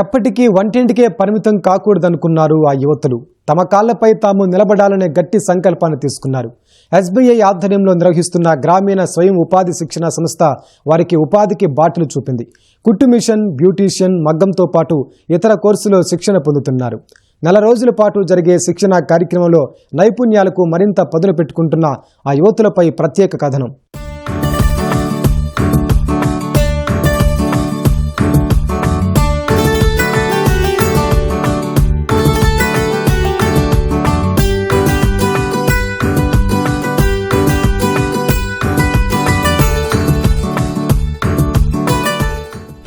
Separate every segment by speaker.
Speaker 1: ఎప్పటికీ వంటింటికే పరిమితం కాకూడదనుకున్నారు ఆ యువతులు. తమ కాళ్ళపై తాము నిలబడాలనే గట్టి సంకల్పాన్ని తీసుకున్నారు. ఎస్బీఐ ఆధ్వర్యంలో నిర్వహిస్తున్న గ్రామీణ స్వయం ఉపాధి శిక్షణ సంస్థ వారికి ఉపాధికి బాటలు చూపింది. కుట్టు మిషన్ బ్యూటీషియన్ మగ్గంతో పాటు ఇతర కోర్సులో శిక్షణ పొందుతున్నారు. నెల రోజుల పాటు జరిగే శిక్షణ కార్యక్రమంలో నైపుణ్యాలకు మరింత పదును పెట్టుకుంటున్న ఆ యువతులపై ప్రత్యేక కథనం.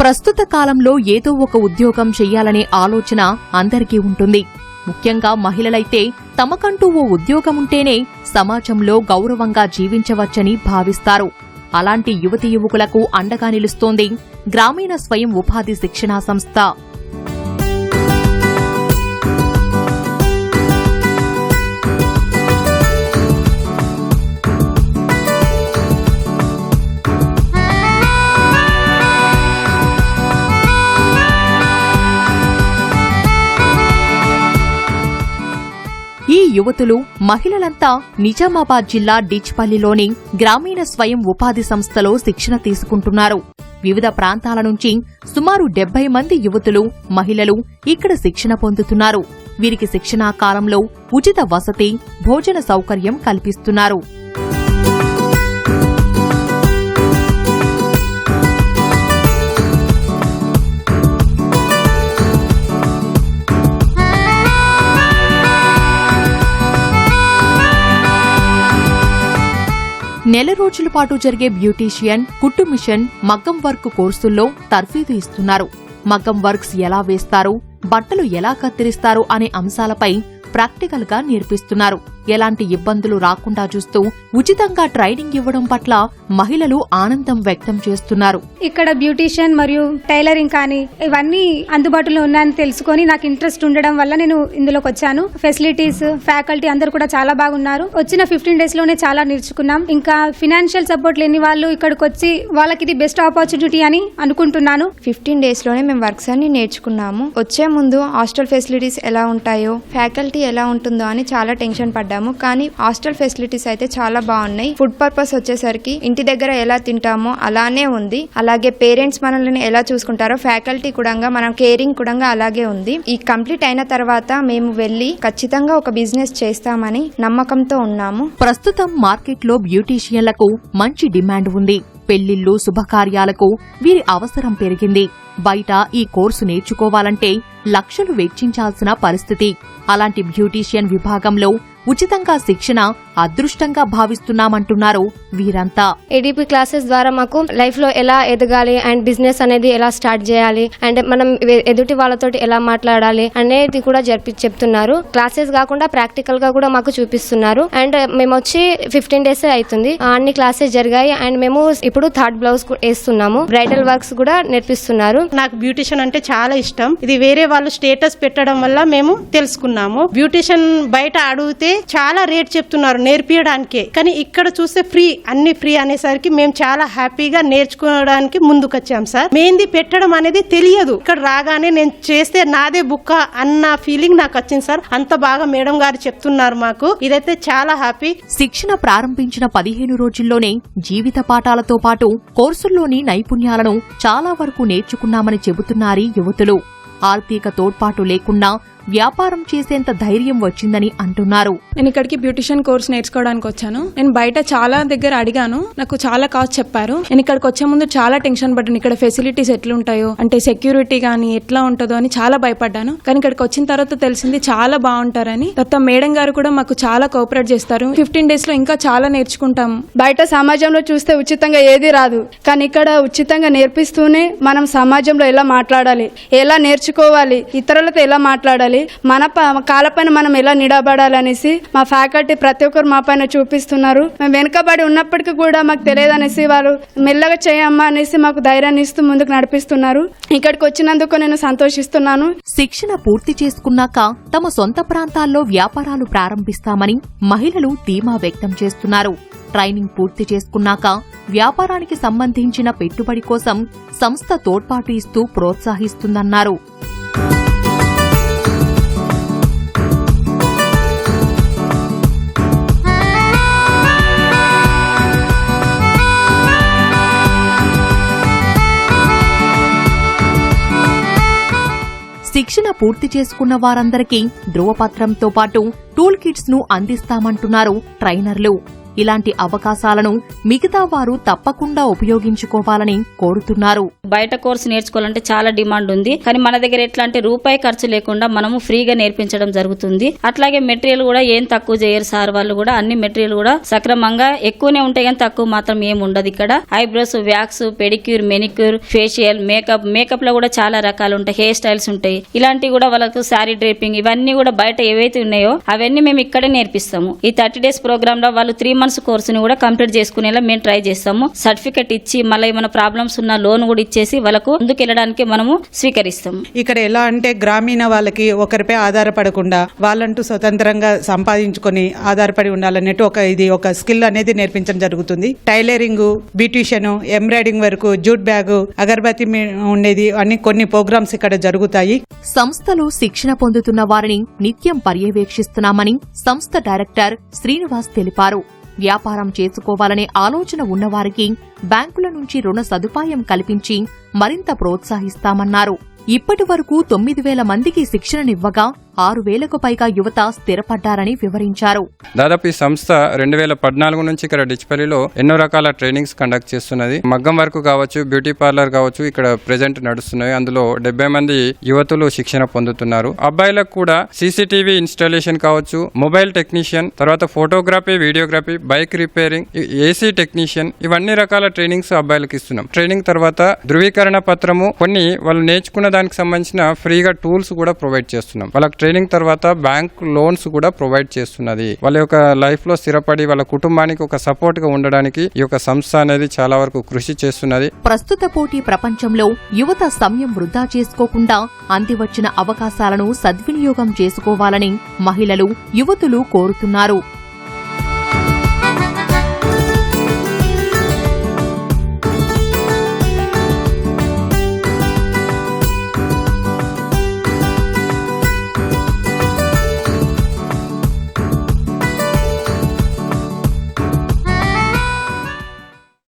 Speaker 2: ప్రస్తుత కాలంలో ఏదో ఒక ఉద్యోగం చెయ్యాలనే ఆలోచన అందరికీ ఉంటుంది. ముఖ్యంగా మహిళలైతే తమకంటూ ఓ ఉద్యోగముంటేనే సమాజంలో గౌరవంగా జీవించవచ్చని భావిస్తారు. అలాంటి యువతి యువకులకు అండగా నిలుస్తోంది గ్రామీణ స్వయం ఉపాధి శిక్షణా సంస్థ. యువతులు మహిళలంతా నిజామాబాద్ జిల్లా డిచ్పల్లిలోని గ్రామీణ స్వయం ఉపాధి సంస్థలో శిక్షణ తీసుకుంటున్నారు. వివిధ ప్రాంతాల నుంచి సుమారు డెబ్బై మంది యువతులు మహిళలు ఇక్కడ శిక్షణ పొందుతున్నారు. వీరికి శిక్షణా కాలంలో ఉచిత వసతి భోజన సౌకర్యం కల్పిస్తున్నారు. నెల రోజుల పాటు జరిగే బ్యూటీషియన్ కుట్టు మిషన్ మగ్గం వర్క్ కోర్సుల్లో తర్ఫీదు ఇస్తున్నారు. మగ్గం వర్క్స్ ఎలా వేస్తారు బట్టలు ఎలా కత్తిరిస్తారు అనే అంశాలపై ప్రాక్టికల్గా నేర్పిస్తున్నారు. ఎలాంటి ఇబ్బందులు రాకుండా చూస్తూ ఉచితంగా ట్రైనింగ్ ఇవ్వడం పట్ల మహిళలు ఆనందం వ్యక్తం చేస్తున్నారు.
Speaker 3: ఇక్కడ బ్యూటీషియన్ మరియు టైలరింగ్ కానీ ఇవన్నీ అందుబాటులో ఉన్నాయని తెలుసుకొని నాకు ఇంట్రెస్ట్ ఉండడం వల్ల నేను ఇందులోకి వచ్చాను. ఫెసిలిటీస్ ఫ్యాకల్టీ అందరు కూడా చాలా బాగున్నారు. వచ్చిన ఫిఫ్టీన్ డేస్లోనే చాలా నేర్చుకున్నాం. ఇంకా ఫినాన్షియల్ సపోర్ట్ లేని వాళ్ళు ఇక్కడికి వచ్చి వాళ్ళకి ఇది బెస్ట్ ఆపర్చునిటీ అని అనుకుంటున్నాను.
Speaker 4: ఫిఫ్టీన్ డేస్లోనే మేము వర్క్స్ అన్ని నేర్చుకున్నాము. వచ్చే ముందు హాస్టల్ ఫెసిలిటీస్ ఎలా ఉంటాయో ఫ్యాకల్టీ ఎలా ఉంటుందో అని చాలా టెన్షన్ పడ్డాము కానీ హాస్టల్ ఫెసిలిటీస్ అయితే చాలా బాగున్నాయి. ఫుడ్ పర్పస్ వచ్చేసరికి ఇంటి దగ్గర ఎలా తింటామో అలానే ఉంది. అలాగే పేరెంట్స్ మనల్ని ఎలా చూసుకుంటారో ఫ్యాకల్టీ కూడా మనం కేరింగ్ కూడా అలాగే ఉంది. ఈ కంప్లీట్ అయిన తర్వాత మేము వెళ్ళి ఖచ్చితంగా ఒక బిజినెస్ చేస్తామని నమ్మకంతో ఉన్నాము.
Speaker 2: ప్రస్తుతం మార్కెట్లో బ్యూటీషియన్లకు మంచి డిమాండ్ ఉంది. పెళ్ళిళ్ళు శుభకార్యాలకు వీరి అవసరం పెరిగింది. బయట ఈ కోర్సు నేర్చుకోవాలంటే లక్షలు వెచ్చించాల్సిన పరిస్థితి. అలాంటి బ్యూటీషియన్ విభాగంలో ఉచితంగా శిక్షణ అదృష్టంగా భావిస్తున్నామంటున్నారు వీరంతా.
Speaker 5: ఏడీపీ క్లాసెస్ ద్వారా మాకు లైఫ్లో ఎలా ఎదగాలి అండ్ బిజినెస్ అనేది ఎలా స్టార్ట్ చేయాలి అండ్ మనం ఎ- ఎదుటి వాళ్ళతో ఎలా మాట్లాడాలి అనేది కూడా జరిపి చెప్తున్నారు. క్లాసెస్ కాకుండా ప్రాక్టికల్గా కూడా మాకు చూపిస్తున్నారు. అండ్ మేము వచ్చి ఫిఫ్టీన్ డేస్ అవుతుంది ఆ అన్ని క్లాసెస్ జరిగాయి అండ్ మేము ఇప్పుడు థర్డ్ బ్లౌజ్ కు- వేస్తున్నాము. బ్రైడల్ వర్క్స్ కూడా నేర్పిస్తున్నారు.
Speaker 6: నాకు బ్యూటిషియన్ అంటే చాలా ఇష్టం. ఇది వేరే వాళ్ళు స్టేటస్ పెట్టడం వల్ల మేము తెలుసుకున్నాము. బ్యూటిషియన్ బయట అడిగితే చాలా రేట్ చెప్తున్నారు. నేర్పించడానికే కానీ ఇక్కడ చూస్తే ఫ్రీ అన్ని ఫ్రీ అనేసరికి మేము చాలా హ్యాపీగా నేర్చుకోవడానికి ముందుకొచ్చాం సార్. మెహందీ పెట్టడం అనేది తెలియదు. ఇక్కడ రాగానే నేను చేస్తే నాదే బుక్క అన్న ఫీలింగ్ నాకు వచ్చింది సార్. అంత బాగా మేడం గారు చెప్తున్నారు మాకు. ఇదైతే చాలా హ్యాపీ.
Speaker 2: శిక్షణ ప్రారంభించిన పదిహేను రోజుల్లోనే జీవిత పాఠాలతో పాటు కోర్సుల్లోని నైపుణ్యాలను చాలా వరకు నేర్చుకున్నామని చెబుతున్నారు యువతులు. ఆర్థిక తోడ్పాటు లేకుండా వ్యాపారం చేసేంత ధైర్యం వచ్చిందని అంటున్నారు.
Speaker 7: నేను ఇక్కడికి బ్యూటిషియన్ కోర్స్ నేర్చుకోవడానికి వచ్చాను. నేను బయట చాలా దగ్గర అడిగాను. నాకు చాలా కాస్ట్ చెప్పారు. నేను ఇక్కడికి వచ్చే ముందు చాలా టెన్షన్ పడ్డాను. ఇక్కడ ఫెసిలిటీస్ ఎట్లుంటాయో అంటే సెక్యూరిటీ కానీ ఎట్లా ఉంటుందో అని చాలా భయపడ్డాను. కానీ ఇక్కడికి వచ్చిన తర్వాత తెలిసింది చాలా బాగుంటారని. తర్వాత మేడం గారు కూడా మాకు చాలా కోఆపరేట్ చేస్తారు. ఫిఫ్టీన్ డేస్లో ఇంకా చాలా నేర్చుకుంటాము
Speaker 8: బయట సమాజంలో చూస్తే ఉచితంగా ఏది రాదు. కానీ ఇక్కడ ఉచితంగా నేర్పిస్తూనే మనం సమాజంలో ఎలా మాట్లాడాలి ఎలా నేర్చుకోవాలి ఇతరులతో ఎలా మాట్లాడాలి మన ప- కాళ్ళపైన మనం ఎలా నిలబడాలి అనేసి మా ఫ్యాకల్టీ ప్రతి ఒక్కరు మా పైన చూపిస్తున్నారు. మేము వెనుకబడి ఉన్నప్పటికీ కూడా మాకు తెలియదు అనేసి వాళ్ళు మెల్లగా చేయమ్మా అనేసి మాకు ధైర్యాన్ని ఇస్తూ ముందుకు నడిపిస్తున్నారు. ఇక్కడికి వచ్చినందుకు నేను సంతోషిస్తున్నాను.
Speaker 2: శిక్షణ పూర్తి చేసుకున్నాక తమ సొంత ప్రాంతాల్లో వ్యాపారాలు ప్రారంభిస్తామని మహిళలు ధీమా వ్యక్తం చేస్తున్నారు. ట్రైనింగ్ పూర్తి చేసుకున్నాక వ్యాపారానికి సంబంధించిన పెట్టుబడి కోసం సంస్థ తోడ్పాటు ఇస్తూ ప్రోత్సహిస్తుందన్నారు. పూర్తి చేసుకున్న వారందరికీ ధృవపత్రంతో పాటు టూల్ కిట్స్ను అందిస్తామంటున్నారు ట్రైనర్లు. ఇలాంటి అవకాశాలను మిగతా వారు తప్పకుండా ఉపయోగించుకోవాలని కోరుతున్నారు.
Speaker 9: బయట కోర్సు నేర్చుకోవాలంటే చాలా డిమాండ్ ఉంది. కానీ మన దగ్గర ఎట్లాంటి రూపాయి ఖర్చు లేకుండా మనము ఫ్రీగా నేర్పించడం జరుగుతుంది. అట్లాగే మెటీరియల్ కూడా ఏం తక్కువ చేయరు సార్. వాళ్ళు కూడా అన్ని మెటీరియల్ కూడా సక్రమంగా ఎక్కువనే ఉంటాయి కానీ తక్కువ మాత్రం ఏం ఉండదు ఇక్కడ. Eyebrows wax pedicure manicure facial makeup. మేకప్లో కూడా చాలా రకాలు ఉంటాయి. హెయిర్ స్టైల్స్ ఉంటాయి. ఇలాంటివి కూడా వాళ్ళకు శారీ డ్రేపింగ్ ఇవన్నీ కూడా బయట ఏవైతే ఉన్నాయో అవన్నీ మేము ఇక్కడే నేర్పిస్తాము. ఈ థర్టీ డేస్ ప్రోగ్రామ్లో వాళ్ళు త్రీ మంత్స్ కోర్సుని కూడా కంప్లీట్ చేసుకునేలా మేము ట్రై చేస్తాము. సర్టిఫికెట్ ఇచ్చి మళ్ళీ ఏమైనా ప్రాబ్లమ్స్ ఉన్న లోన్ కూడా ఇచ్చేసి వాళ్ళకు ముందుకు వెళ్ళడానికి మనము స్వీకరిస్తాము.
Speaker 10: ఇక్కడ ఎలా అంటే గ్రామీణ వాళ్ళకి ఒకరిపై ఆధారపడకుండా వాళ్ళంటూ స్వతంత్రంగా సంపాదించుకొని ఆధారపడి ఉండాలన్నట్టు ఒక ఇది ఒక స్కిల్ అనేది నేర్పించడం జరుగుతుంది. టైలరింగ్ బ్యూటిషియన్ ఎంబ్రాయిడింగ్ వరకు జూట్ బ్యాగ్ అగరబత్తి ఉండేది అన్ని కొన్ని ప్రోగ్రామ్స్ ఇక్కడ జరుగుతాయి.
Speaker 2: సంస్థలో శిక్షణ పొందుతున్న వారిని నిత్యం పర్యవేక్షిస్తున్నామని సంస్థ డైరెక్టర్ శ్రీనివాస్ తెలిపారు. వ్యాపారం చేసుకోవాలనే ఆలోచన ఉన్నవారికి బ్యాంకుల నుంచి రుణ సదుపాయం కల్పించి మరింత ప్రోత్సహిస్తామన్నారు. ఇప్పటి వరకు తొమ్మిది వేల మందికి శిక్షణనివ్వగా ఆరు వేలకు పైగా యువత స్థిరపడ్డారని వివరించారు.
Speaker 11: దాదాపు ఈ సంస్థ రెండు వేల పద్నాలుగు నుంచి ఇక్కడ డిచ్పల్లిలో ఎన్నో రకాల ట్రైనింగ్స్ కండక్ట్ చేస్తున్నది. మగ్గం వర్క్ కావచ్చు బ్యూటీ పార్లర్ కావచ్చు ఇక్కడ ప్రెజెంట్ నడుస్తున్నాయి అందులో డెబ్బై మంది యువతులు శిక్షణ పొందుతున్నారు. అబ్బాయిలకు కూడా సీసీటీవీ ఇన్స్టాలేషన్ కావచ్చు మొబైల్ టెక్నీషియన్ తర్వాత photography videography bike repairing AC technician ఇవన్నీ రకాల రకాల ట్రైనింగ్స్ అబ్బాయిలకు ఇస్తున్నాం. ట్రైనింగ్ తర్వాత ధృవీకరణ పత్రము కొన్ని వాళ్ళు నేర్చుకున్న దానికి సంబంధించిన ఫ్రీగా టూల్స్ కూడా ప్రొవైడ్ చేస్తున్నాం. వాళ్ళకి ట్రైనింగ్ తర్వాత బ్యాంక్ లోన్స్ కూడా ప్రొవైడ్ చేస్తున్నది. వాళ్ళ యొక్క లైఫ్లో స్థిరపడి వాళ్ళ కుటుంబానికి ఒక సపోర్ట్గా ఉండడానికి ఈ యొక్క సంస్థ అనేది చాలా వరకు కృషి చేస్తున్నది.
Speaker 2: ప్రస్తుత పోటీ ప్రపంచంలో యువత సమయం వృధా చేసుకోకుండా అందివచ్చిన అవకాశాలను సద్వినియోగం చేసుకోవాలని మహిళలు యువతులు కోరుతున్నారు.